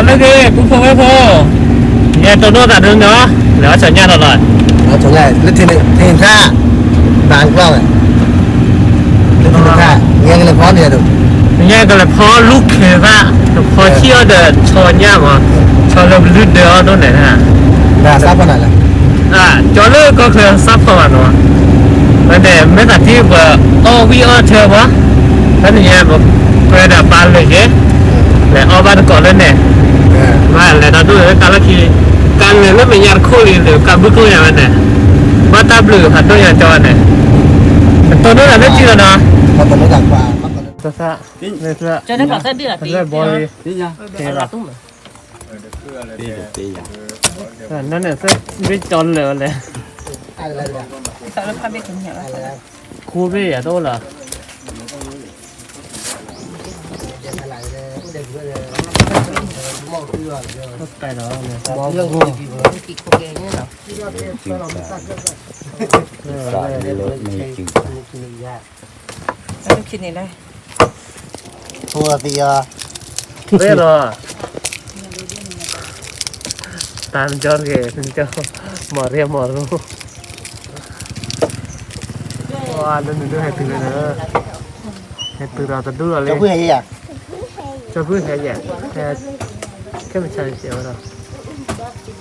Đó là cái cũng không có phô Nhà tôi đốt cả đường đó Lỡ trở nhà rồi rồi เราถึงไงลึกทีนึงทีนท่าบางกล้องอะลึกทีนึงท่าเงี้ยกันเลยพร้อมเนี่ยดู Nhà cái là phó lúc kề ra Phó chia được cho nhà mà Cho nó lướt được đó này ha ด่าซับขนาดไหน À cho nó có thể sắp không ạ nó Vấn đề mấy cả tí vừa Ô vi ô chờ quá Thế thì nhà mà Quay đã bán เลย chứ Để ô bán có lên nè เออ Mà lại nó đuổi cái là khi Càng này nó bị nhạt khô đi Rồi càng bước khô nhà này Bắt tạp lử hạt tôi nhà cho này Tôi nói là nó chưa nó มันต้องรู้จักกว่ามันต้อง Sao sao Này sao cho nên bảo sẽ biết là tí Rồi bò đi Thế là tung rồi À, Nó này sẽ biết tròn lửa này อะไรเนี่ย sao nó pha biết cũng hiểu อะไรนะ Khu bê à đâu là ติดโคเกเนี่ยเหรอจึงสามสามในรถมีจึงสามแล้วต้องคิดนี่ได้ทัวเสียเร่รอตามจอนเกถึงจะหมอเรียหมอรู้ว้าแล้วหนึ่งด้ให้ตื่นเลยเนอะให้ตื่นเราจะดื้อเลยจะพูดอะไรอะ cho cứ thế nhỉ thế cái mình chơi chịu rồi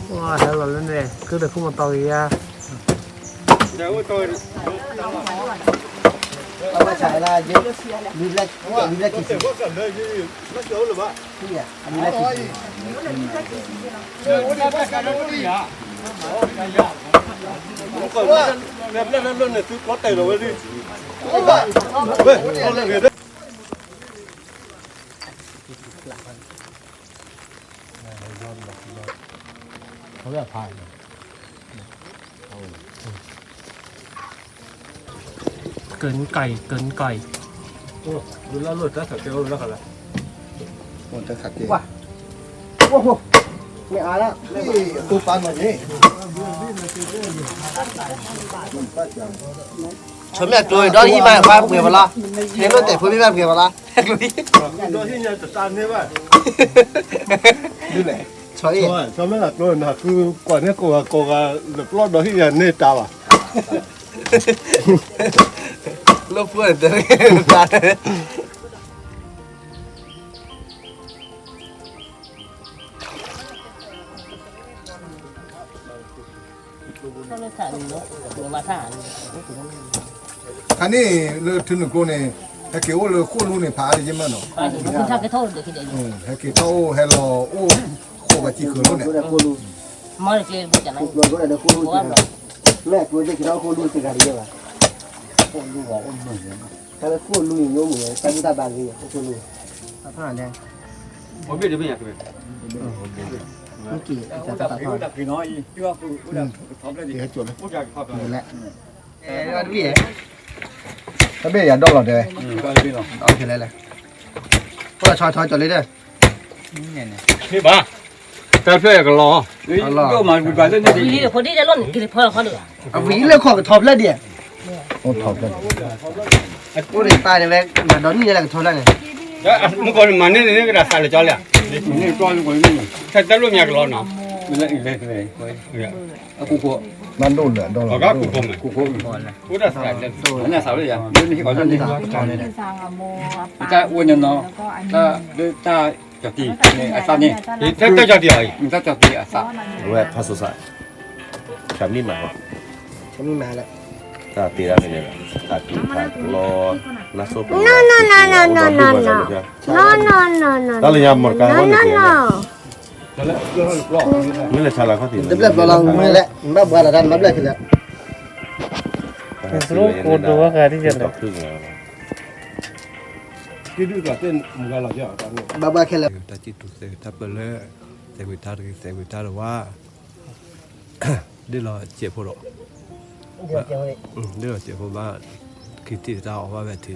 wow thế là lên này cứ được không một tàu gì à เรามาฉายละเยอะมีแรกมีแรกกี่สิบที่อะมีแรกกี่สิบเขาเรียกพาย cấn cày cấn cày มันจะขัดเจว้าโอ้โหไม่เอาแล้วนี่ตูปันแบบนี้ชมแบบตัวดอที่มาฟ้าเปลี่ยนมาละเห็นรถแต่พูดไม่แบบเปลี่ยนมาละดูดิดูเลยช่วย cho mấy là tôi là cứ quản hết cô cô được lót đó thì là nê tao à ลูกเพื่อนเดินตา sao nó xả nó nó mà xả คันนี้เลือถึงกูเนี่ยให้เกี่ยวเลยคู่รู้เนี่ยพาได้ยังมั้งเนาะ ที่คืนนู้นเนี่ยแมาเกลียดบ่จังไง मैं कोई देख रहा हूँ कोई लूट कर रही है कल कोई लूट नहीं होगी तब तक बांध रही है कोई लूट कहाँ ले ผมไม่ได้ไม่อยากเลยเมื่อกี้จะตัดต่อดับกี่น้อยที่ว่าคือดับท็อปเลยดิจบเลยอยากท็อปเลยแหละเอ๊ะดูยังถ้าเบี้ยอย่าดอกหรอกเด้อเอาเฉยเลยเลยพวกเราชอยชอยจดเลยเด้อนี่เนี่ยนี่บ้า 票一个捞，要嘛不管这那 đi 里， được có đi ra luôn cái phơi khó được เอาหวีเลือกของท็อปแล้วเดี๋ยว โอ้ถอดกัน กูได้ตายในแม่มาดอนนี่อะไรกับท็อปแล้วไง 哎，我搞的嘛，那那个啥杀了家了，你抓住我那个，才在路面个捞呢。没来没来没来，啊，姑婆， นั่นโดนเหลือดอกหรอ 我家姑婆们，姑婆们，我这杀的，人家杀了呀，你你搞这 นี่ 里， จอ เจ้าที่นี่อาซานี่นี่ถ้าเจ้าเดียวอีกมันก็เจ้าที่อาซาแวะพาสุสานชามนี่หมาวะฉันไม่มาและวตาตีแล้วเป็นยังไงตาตีตาลอนาโซเป็น No no no no no no no no no no no นาเลยนานหมดนารวันนี้ no นม่เลยนานาเนาตีเล็บเนาลอนไม่นละบ้าบ้าระดันบ้าเล็บกันแล้น Terus kudu kali jalan. ตกครึ่งแล้วที่ดูกับเต้นมึงกันหรอเจ้าตอนนี้บ้าบ้าแค่แล้ว ta chỉ tụt xe ta bờ lẽ xe người ta thì xe người ta là quá đây là chế phô độ เดี๋ยวเดี๋ยว ừ, đây là chế phô ba khi thì tao qua về thì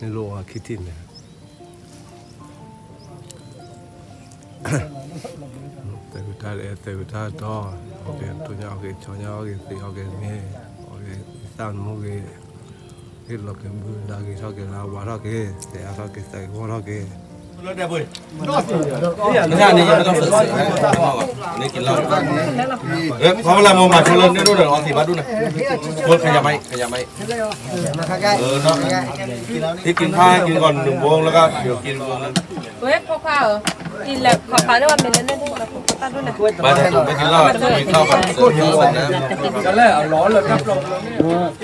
nên lộ là khi thì này xe người ta để xe người ta to ok tôi nhau cái cho nhau cái thì ok nghe ok sao mua cái cái là cái bữa là cái sao cái là quá đó cái xe sao cái xe quá đó cái ไม่ใช่นี่ยังไม่ต้องเสือกนี่กินเหล้าเอ๊ะพอเวลามองมาชนเลยนี่ดูหน่อยออกสีมาดูหน่อยคนขยับไหมขยับไหมเออเนาะที่กินข้าวกินก่อนหนึ่งวงแล้วก็เดี๋ยวกินวงนึงเว้ยพ่อข้าวอีแลบขอพาด้วยว่าเป็นเล่นเล่นที่กับพ่อตาด้วยนะมาถ้าถูกไม่กินเหล้ากินข้าวกับเสือข้าวใส่น้ำไปดูอ้อมเห็นว่ามันก็อ้อมอ้อมเห็นมันก็อยู่ละเพราะว่าน่าเออจ่ายได้ครับจ่าย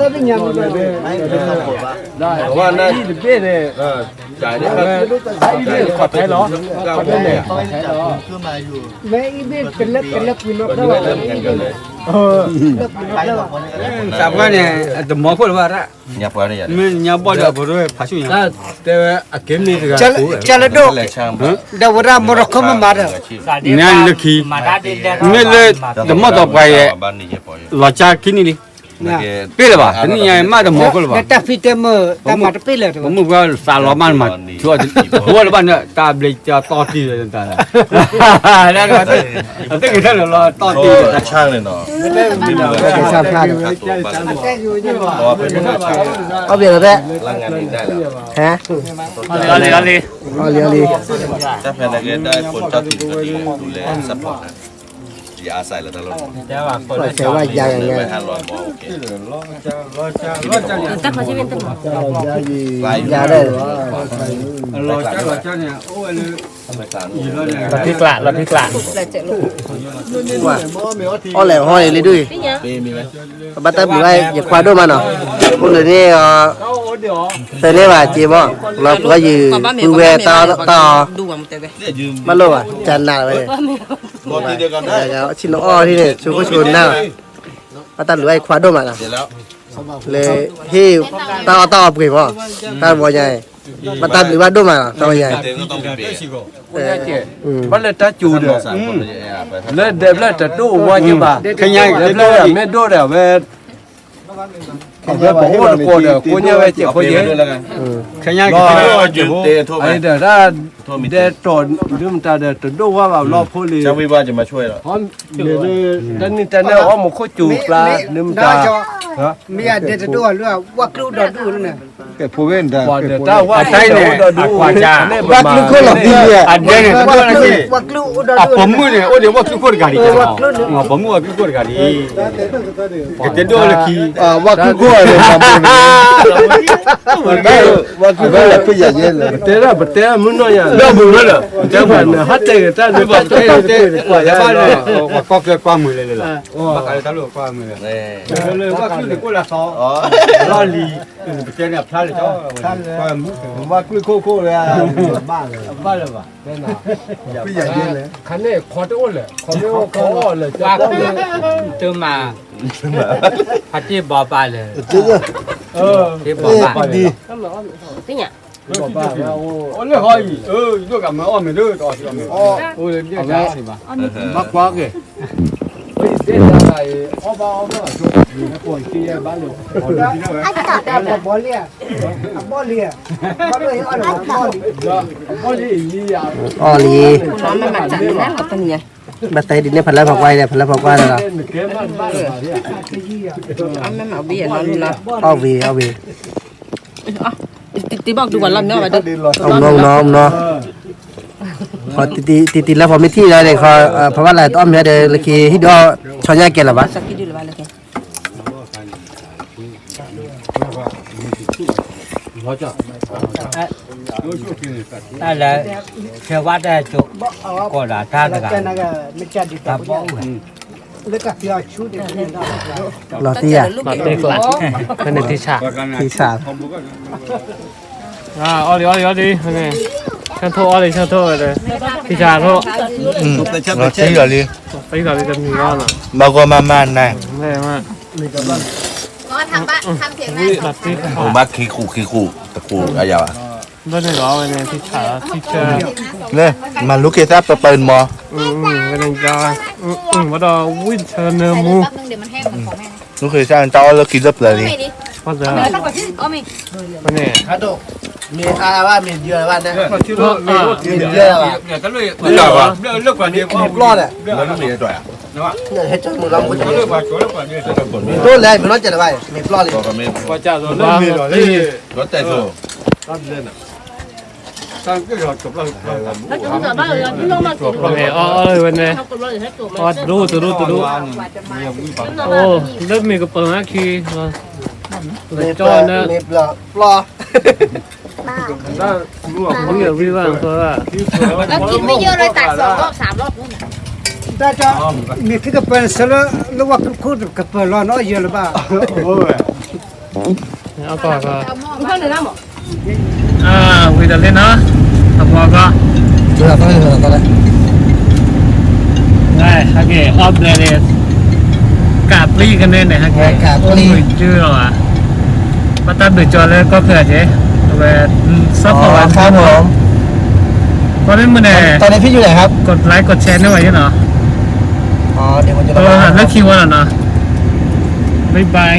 သပညာမျိုးပဲဒါဟိုကနေဒီပြည့်နဲ့အာဂျာနေကအဲ့ဒီခတ်တယ်လားကောင်းတယ် मैं इधर कलक कलक मिलो का Sabgane the mobile wara nyapare ya. Men nyapare boro phachu ya. Ta te a game ni ga. Chal chal do. Da wara morokho ma mara. Nyan nakhi. Ne le the mother by la cha kini ni. าแต่หมอก็เลยป่ะแต่ฟิเตมตามาตะปิเลยผมว่าสารล้อมันมาชัวร์ชัวร์เลยป่ะเนี่ยตาเบลจะต่อตีเลยตาแล้วก็ตั้งแต่เราต่ อโอ้ตีช่างเลยเนาะไม่เหมือนชาพลาดเพราะว่าเป็นช่างเอาเบียร์แล้วร่างงานนี้ได้แล้วฮะเอาเลยเอาเลยเอาเลี้ยงดีถ้าแพนเกตได้คนเจ้าถิ่นก็ดีดูแลซัพพอร์ตนะอย่าอาศัยแล้วตลอดปล่อยใจว่าอย่างอย่างเลยเงี้ยไปห้าร้อยบอกโอเคแต่ขอชีวิตตั้งยาได้หลอจาหลอจาเนี่ยโอ้ยเราพริกละเราพริกละเลยเจ็บลูกว่าอ๋อแหละห้อยเลยด้วยพี่เนี่ยเปมีไหม บัตเตอร์บอกว่าอย่าควาด้วยมันเนาะพวกนี้เอ่อ แต่เนี่ยว่าจีบเราก็ยืนดูแวต่อต่อ ดูมันเตะไป เนี่ยยืม มาโลอ่ะจันนาเลย บอกทีเดียวกันได้ แล้วชินอ้อที่เนี่ยชูก็ชนหน้าบัตเตอร์หรือว่าควาด้วยมันอ่ะ เดี๋ยวแล้ว เลยที่ต่อต่อปุ๋ยพ่อต่อบ่ใหญ่บัตเตอร์หรือว่าด้วยมันต่อใหญ่ เต็มก็ต้องเปลี่ยน เอออืม บัลเลตาจูเด้อ สามคนเลยแอบไป เลเดบเลตดูว่าจิบ่าขยันเลเลไม่ดูเด้อเว ခင်ဗျာဘောကောကိုညာပဲကြက်ခေါ်ရဲခင်ဗျာကတည်းကအဲ့ဒါဒါ นเปลี่ยนเยด้วยแล้วกันขยันก็กินยืมเตะโทษไหมไอ้เด้อถ้าโทษมีเดตอนลืมตาเด้อตดูว่าแบบรอบพูลีเจ้าวิวาจะมาช่วยเหรอหอมเดี๋ยวดันนี่แต่เนี่ยอ๋อมันโคจูปลาลืมตาฮะมีอันเด็ดตัวหรือว่าวักลูดอดูนั่นแกผู้เว้นได้เดี๋ยวถ้าว่าใช่เนี่ยกว่าจะวักลูคนละดีอะอันเดียวเนี่ยตัวนั้นสิวักลูดออะดูผมมือเนี่ยโอ้เดี๋ยวว่าคือคนกาดีจ้ะอ๋อผมมือว่าคือคนกาดีก็จะโดนละขี้อ่าว่าคือก้อยเลยครับมันได้ว่าคือก้อยคืออย่าเย็นเลยเตะระเตะ mun no ya เริ่มมือแล้วเหรอเจ้าพันฮัตเตะตาดูว่าเตะเตะเตะเตะกว่าจะบ้านเลยว่าก็เกิดความมือเลยเลยล่ะว่าการตลกค วามมือเลยนี่เลยว่าคือกูละซออ๋อลอลีเจ้าเนี่ยพลาดเลยจ้าผมว่าคือโคโค่เลยอะบ้าเลยบ้าเลยป่ะคืออย่าเย็นเลยคันนี้ขอตัวเลยขอตัวขอเลยจ้าเติมมาพัดที่บ่อปลาเลยเออที่บ่อปลาดีพี่เนี่ยบอกป้าว่าโอ้โอ้เลยหอยเออด้วยกับมันอ้อมไม่ด้วยต่อที่มันโอ้เลยเนี่ยจ้าสิบ่มักควักเลยเฮ้ยเด็ดอะไรอ้อบ้าอ้อบ้าจบอยู่ในป่วยที่บ้านเลยแต่บอลเลียบอลเลียบอลเลียอะไรบอลพ่อที่ยี่ยาอ๋อลีน้องมันมาจากนั่นกับตัวเนี่ยบัตเตอร์ดินเนี่ยพันแล้วผักไว้เนี่ยพันแล้วผักไว้แล้วเล่นเกมบ้านบ้านอะไรเนี่ยอ้าแม่หมาเบี้ยน้องลูกนะเอาวีเอาวี ติดติบอกดูก่อนลำเนาะไปดูเอาน้องน้องเนาะพอติติติแล้วพอไม่ที่แล้วเนี่ยเขาเพราะว่าอะไรต้อมเนี่ยเดี๋ยวเลยคีที่ดอชอนยาเกลหรอวะสักกี่ดูเลยบ้างเลยนั่นแหละเชื่อว่าได้จุกก็ด่าท่าตะการตาบ้ องรอที่อะเราพริกละเป็นหนึ่งที่ฉากที่สามอ่าเอาเลยเอาเลยเอาเลยนี่ฉันโทษเอาเลยฉันโทษเลยที่ฉากโทษเราใช้เหรอลีไปก่อนเลยจะมีก้อนหรอมาก็มาม่านได้แม่มากก็ทำบ้านทำเสียงวิหลับที่ผมมาคีคูคีคูตะคูอายาวอะไม่ได้ร้องเลยที่ฉากที่เจอเนี่ยมาลุกเกต้าเปิดมออืมอืมไม่ได้จอยอืมอืมว่าเราวินเทอ 너네 나와야 티차 티차 네 말루케사 빠빠인 뭐 응응 그러니까 응응 맞아ยมา뭐루케사 안 따와서 기접라니เปิ้어미 하도 มีอะไรว่ามีเยอะว่านะมีเยอะว่ะเนี่ยก็เลยเลือกว่ะเลือกเลือกกว่านี้รอดอะมันต้องมีด้วยอะเนี่ยให้เจ้ามือเราคุณจะเลือกกว่าเลือกกว่านี้ตัวแรกมันรอดจะได้ไหมมีรอดเลยว่าเจ้าตัวเลือกมีรอดเลยรอดแต่ตัวรถดเลยนะ ตั้งก็ยอดจบแล้วแล้วจะมาบ้านเลยพี่น้องมากินโอเคอ๋อเออวันนี้เขากดเลยให้จบอ๋อตุรุตุรุตุรุโอ้เริ่มมีกระเป๋านะคีเลยจอนะเล็บละปลอบ้ารู้ว่าผมอยู่ที่บ้านเพราะว่าเรากินไม่เยอะเลยตักสองรอบสามรอบนู่นแต่จะมีที่กระเป๋าเสร็จแล้วแล้วว่าคุณกระเป๋าร้อนน้อยเยอะหรือเปล่าเอาก่อนก่อนเพื่อนเลยนะหมอ อ่าวิดาเล่นเนาะทำพอก็เจอเขาเลยเจอเขาเลยได้ฮักเกออฟเลยเลยกาปลีกันเนี่ยฮักเกชื่อหรอวะมาตัดดูจอเลยก็เผื่อเจ๊ไปซับประวัติครับผมเพราะนั้นมันเนี่ยตอนนี้พี่อยู่ไหนครับ กดไลค์กดแชร์ได้ไหมเนาะอ๋อเดี๋ยวผมจะตัวหันแล้วคิวแล้วเนาะบ๊ายบาย